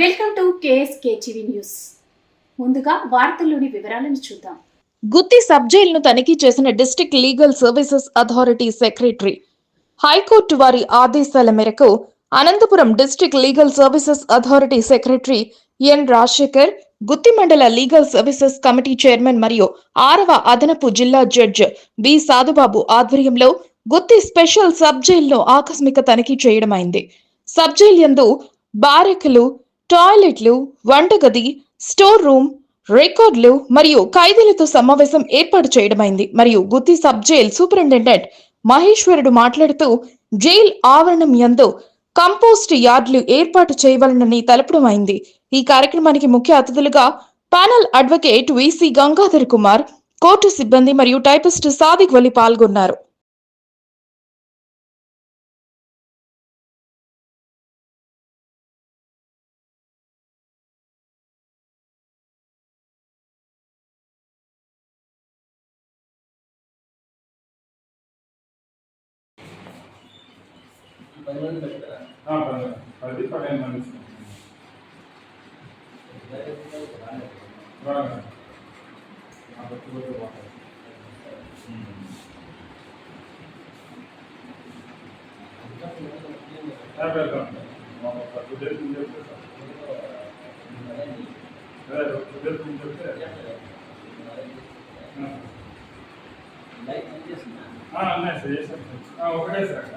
Welcome to KSK TV news. ముందుగా వార్తల్లోని వివరాలను చూద్దాం. గుత్తి సబ్ జైలును తనిఖీ చేసిన district legal services authority secretary. High court వారి ఆదేశాల మేరకు Anantapuram district legal services authority secretary N Rajasekhar Gooty మండల లీగల్ సర్వీసెస్ కమిటీ చైర్మన్ మరియు ఆరవ అదనపు జిల్లా జడ్జ్ బి సాధుబాబు ఆధ్వర్యంలో గుత్తి స్పెషల్ సబ్ జైలును ఆకస్మిక తనిఖీ చేయడమైంది. సబ్ జైలు యందు బారెక్లు టాయిలెట్లు వంటగది స్టోర్ రూమ్ రికార్డులు మరియు ఖైదీలతో సమావేశం ఏర్పాటు చేయడమైంది. మరియు గుత్తి సబ్ జైల్ సూపరింటెండెంట్ మహేశ్వరుడు మాట్లాడుతూ జైల్ ఆవరణం యందు కంపోస్ట్ యార్డులు ఏర్పాటు చేయవలనని తెలపడమైంది. ఈ కార్యక్రమానికి ముఖ్య అతిథులుగా panel advocate V C Gangadhar Kumar court సిబ్బంది మరియు టైపిస్ట్ సాదిక్ వలి పాల్గొన్నారు. చెప్తే. ఆ. లైట్ ఆన్ చేస్తున్నా ఆ, ఉన్నాయి సార్. ఒకటే సార్.